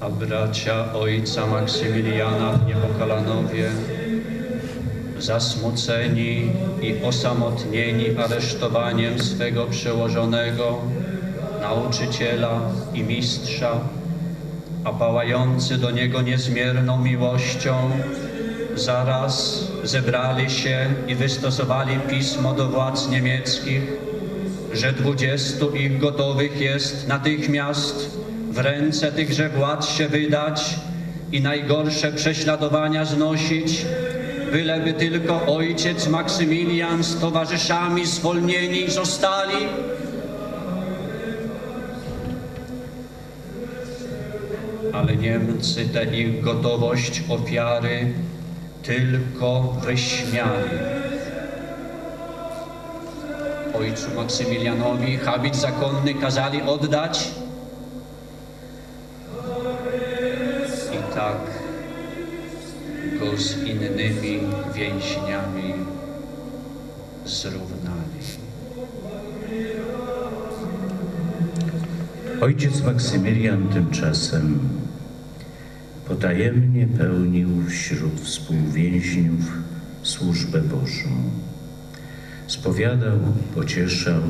a bracia ojca Maksymiliana w Niepokalanowie, zasmuceni i osamotnieni aresztowaniem swego przełożonego, nauczyciela i mistrza, a pałający do niego niezmierną miłością, zaraz zebrali się i wystosowali pismo do władz niemieckich, że dwudziestu ich gotowych jest natychmiast w ręce tychże władz się wydać i najgorsze prześladowania znosić, byleby tylko ojciec Maksymilian z towarzyszami zwolnieni zostali. Ale Niemcy tę ich gotowość ofiary tylko wyśmiali. Ojcu Maksymilianowi habit zakonny kazali oddać tak go z innymi więźniami zrównali. Ojciec Maksymilian tymczasem potajemnie pełnił wśród współwięźniów służbę Bożą. Spowiadał, pocieszał,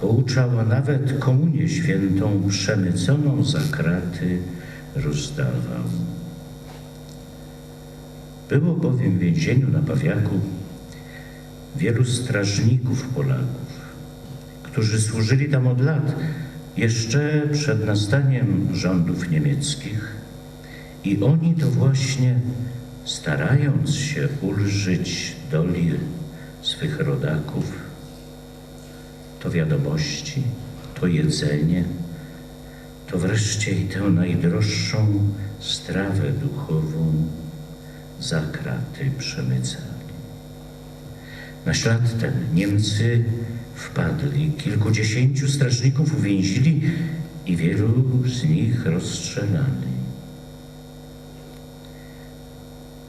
pouczał, a nawet komunię świętą przemyconą za kraty rozdawał. Było bowiem w więzieniu na Pawiaku wielu strażników Polaków, którzy służyli tam od lat, jeszcze przed nastaniem rządów niemieckich. I oni to właśnie, starając się ulżyć doli swych rodaków, to wiadomości, to jedzenie, to wreszcie i tę najdroższą strawę duchową za kraty przemycali. Na ślad ten Niemcy wpadli, kilkudziesięciu strażników uwięzili i wielu z nich rozstrzelali.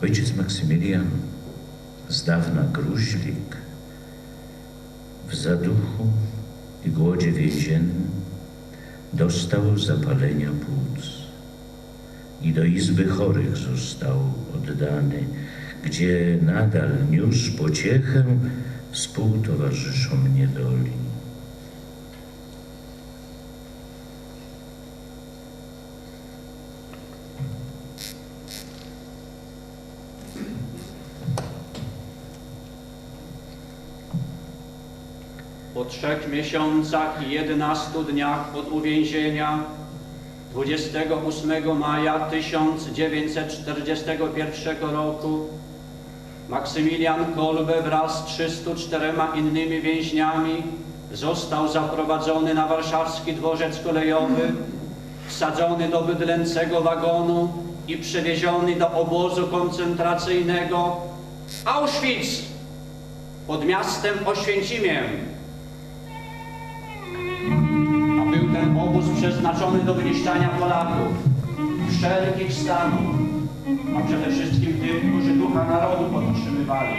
Ojciec Maksymilian, z dawna gruźlik, w zaduchu i głodzie więziennym dostał zapalenia płuc i do izby chorych został oddany, gdzie nadal niósł pociechę współtowarzyszom niedoli. Trzech miesiącach i 11 dniach od uwięzienia 28 maja 1941 roku Maksymilian Kolbe wraz z 304 innymi więźniami został zaprowadzony na warszawski dworzec kolejowy, wsadzony do bydlęcego wagonu i przewieziony do obozu koncentracyjnego Auschwitz pod miastem Oświęcimiem. Przeznaczony do wyniszczania Polaków, wszelkich stanów, a przede wszystkim tych, którzy ducha narodu podtrzymywali.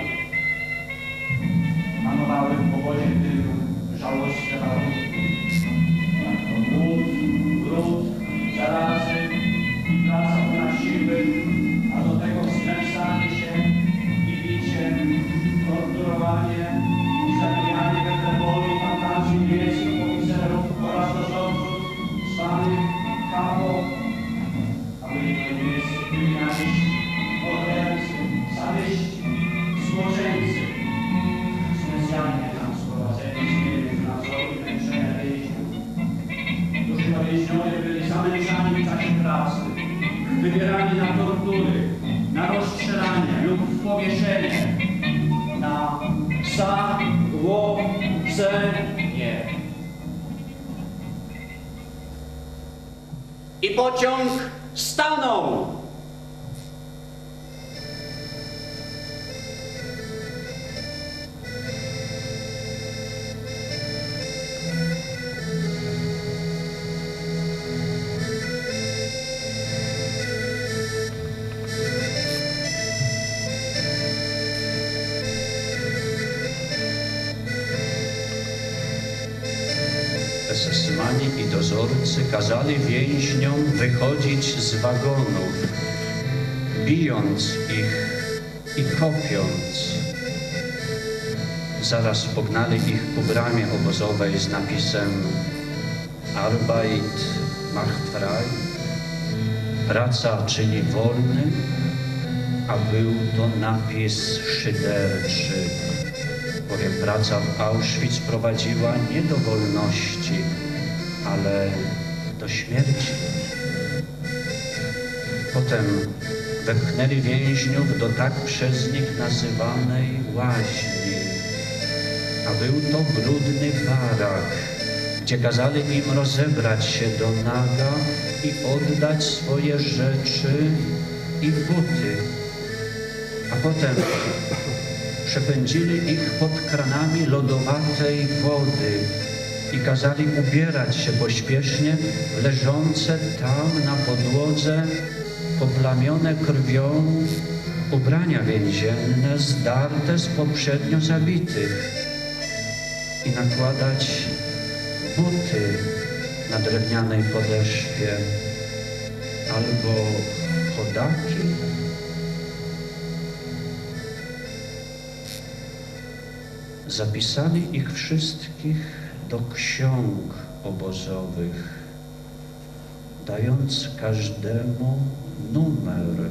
Panowały w obozie tym żałosne warunki, I pociąg stanął. Esesmani i dozorcy kazali więźniom wychodzić z wagonów, bijąc ich i kopiąc. Zaraz pognali ich ku bramie obozowej z napisem Arbeit macht frei, praca czyni wolny, a był to napis szyderczy, bowiem praca w Auschwitz prowadziła nie do wolności, ale do śmierci. Potem wepchnęli więźniów do tak przez nich nazywanej łaźni, a był to brudny barak, gdzie kazali im rozebrać się do naga i oddać swoje rzeczy i buty. A potem przepędzili ich pod kranami lodowatej wody i kazali ubierać się pośpiesznie leżące tam na podłodze poplamione krwią ubrania więzienne zdarte z poprzednio zabitych i nakładać buty na drewnianej podeszwie albo chodaki. Zapisali ich wszystkich do ksiąg obozowych, dając każdemu numer,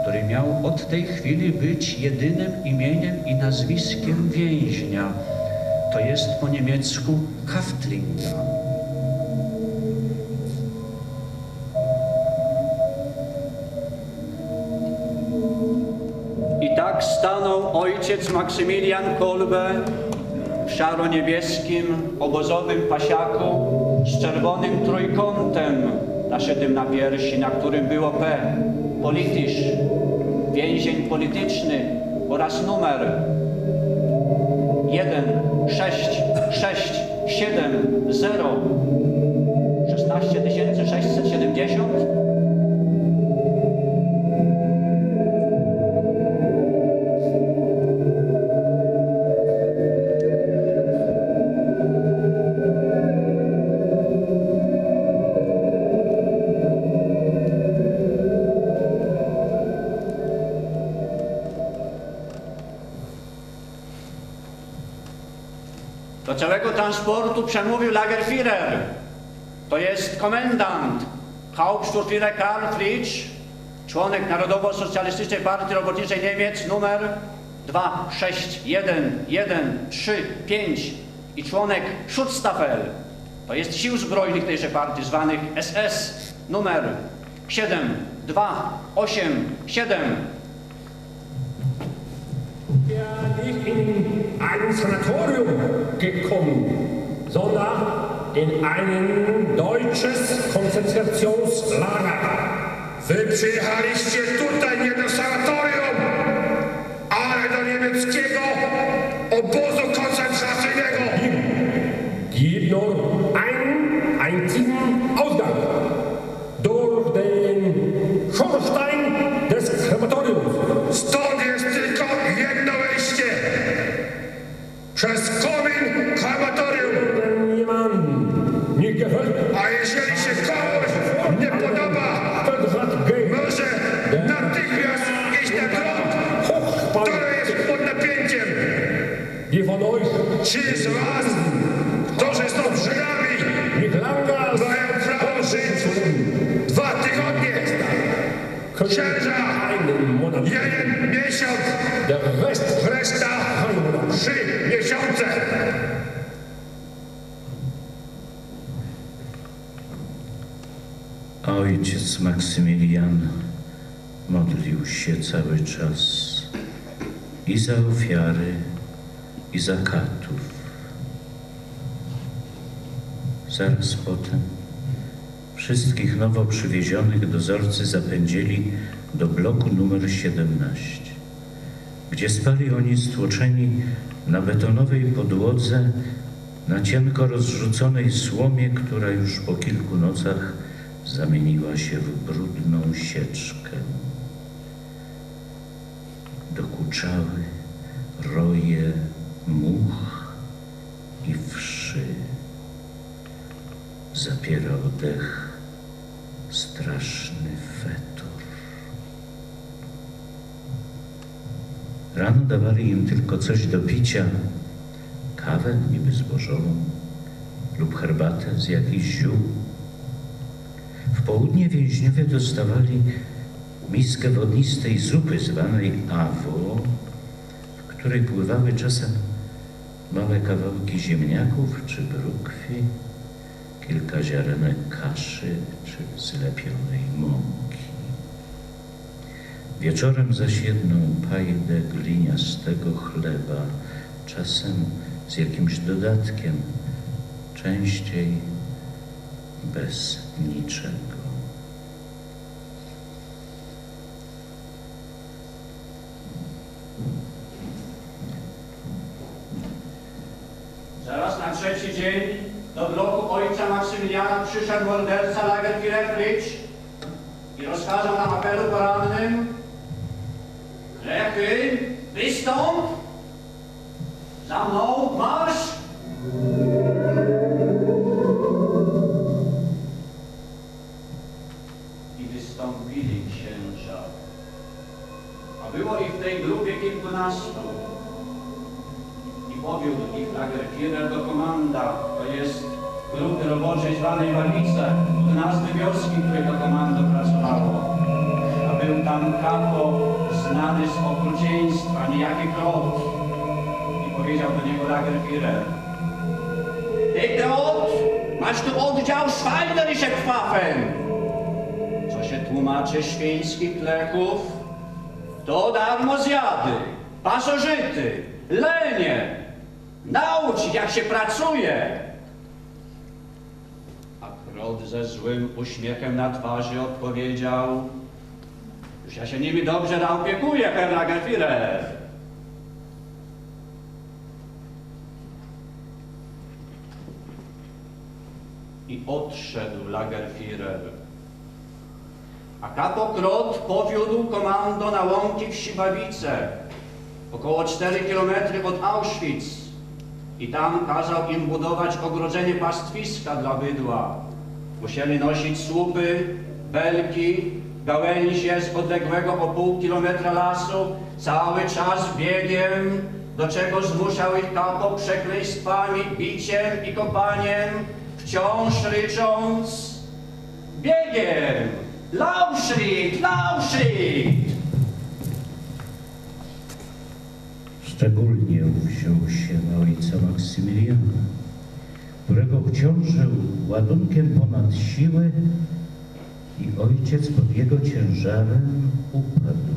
który miał od tej chwili być jedynym imieniem i nazwiskiem więźnia. To jest po niemiecku Kaftlinga. Stanął ojciec Maksymilian Kolbe w szaro-niebieskim obozowym pasiaku z czerwonym trójkątem naszytym na piersi, na którym było P. Politysz, więzień polityczny oraz numer 1, 6, 6, 7, 0, 16 670 Do całego transportu przemówił Lagerführer, to jest komendant Hauptsturmführer Karl Fritsch, członek Narodowo-Socjalistycznej Partii Robotniczej Niemiec, numer 261135 i członek Schutzstaffel, to jest sił zbrojnych tejże partii, zwanych SS, numer 7287 ja nicht in ein Sanatorium gekommen, sondern in ein deutsches Konzentrationslager. Wy przyjechaliście tutaj nie do sanatorium, ale do niemieckiego Księża, jeden miesiąc, reszta trzy miesiące. Ojciec Maksymilian modlił się cały czas i za ofiary, i za katów. Zaraz potem wszystkich nowo przywiezionych dozorcy zapędzili do bloku numer 17, gdzie spali oni stłoczeni na betonowej podłodze na cienko rozrzuconej słomie, która już po kilku nocach zamieniła się w brudną sieczkę. Dokuczały roje much i wszy. zapiera oddech Rano dawali im tylko coś do picia, kawę niby zbożową lub herbatę z jakichś ziół. W południe więźniowie dostawali miskę wodnistej zupy zwanej awo, w której pływały czasem małe kawałki ziemniaków czy brukwi, kilka ziarenek kaszy czy zlepionej mąki. Wieczorem zaś jedną pajdę gliniastego chleba, czasem z jakimś dodatkiem, częściej bez niczego. Zaraz na trzeci dzień do bloku ojca Maksymiliana przyszedł morderca Lagerfeuer Fritz i rozkazał na apelu porannym Herr Köhn, Richtung, Langhaut, Marsch! Krot, masz tu oddział Schweinerische Pfaffen, co się tłumaczy świńskich lechów, to darmo zjady, pasożyty, lenie. Nauczyć, jak się pracuje. A Krot ze złym uśmiechem na twarzy odpowiedział, już ja się nimi dobrze naopiekuję, Herr Lagerfeuer. I odszedł Lagerfeuer. A kapo Krot powiódł komando na łąki w Sibawice, około 4 kilometry od Auschwitz. I tam kazał im budować ogrodzenie pastwiska dla bydła. Musieli nosić słupy, belki, gałęzie z odległego o pół kilometra lasu, cały czas biegiem, do czego zmuszał ich kapo przekleństwami, biciem i kopaniem, wciąż rycząc biegiem! Lauschritt, Lauschritt! Szczególnie wziął się na ojca Maksymiliana, którego obciążył ładunkiem ponad siły i ojciec pod jego ciężarem upadł.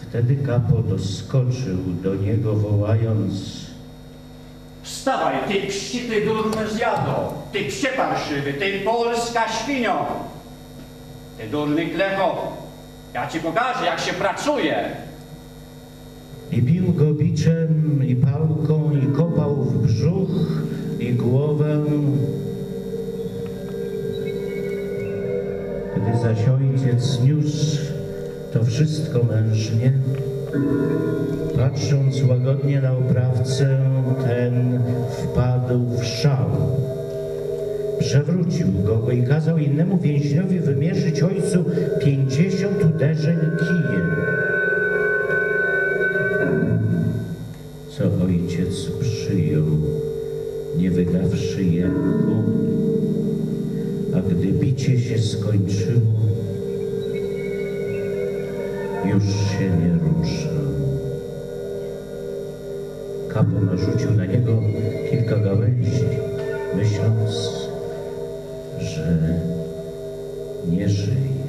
Wtedy kapo doskoczył do niego wołając Wstawaj, ty pści, ty durny zjado, ty psie parszywy, ty polska świnio, ty durny klecho, ja ci pokażę, jak się pracuje. i bił go biczem i pałką i kopał w brzuch i głowę. Gdy zaś ojciec niósł to wszystko mężnie, patrząc łagodnie na oprawcę, ten wpadł w szał. Przewrócił go i kazał innemu więźniowi wymierzyć ojcu pięćdziesiąt uderzeń kijem. co ojciec przyjął, nie wydawszy jęku, a gdy bicie się skończyło, już się nie ruszał. Kapo narzucił na niego kilka gałęzi, myśląc, że nie żyje.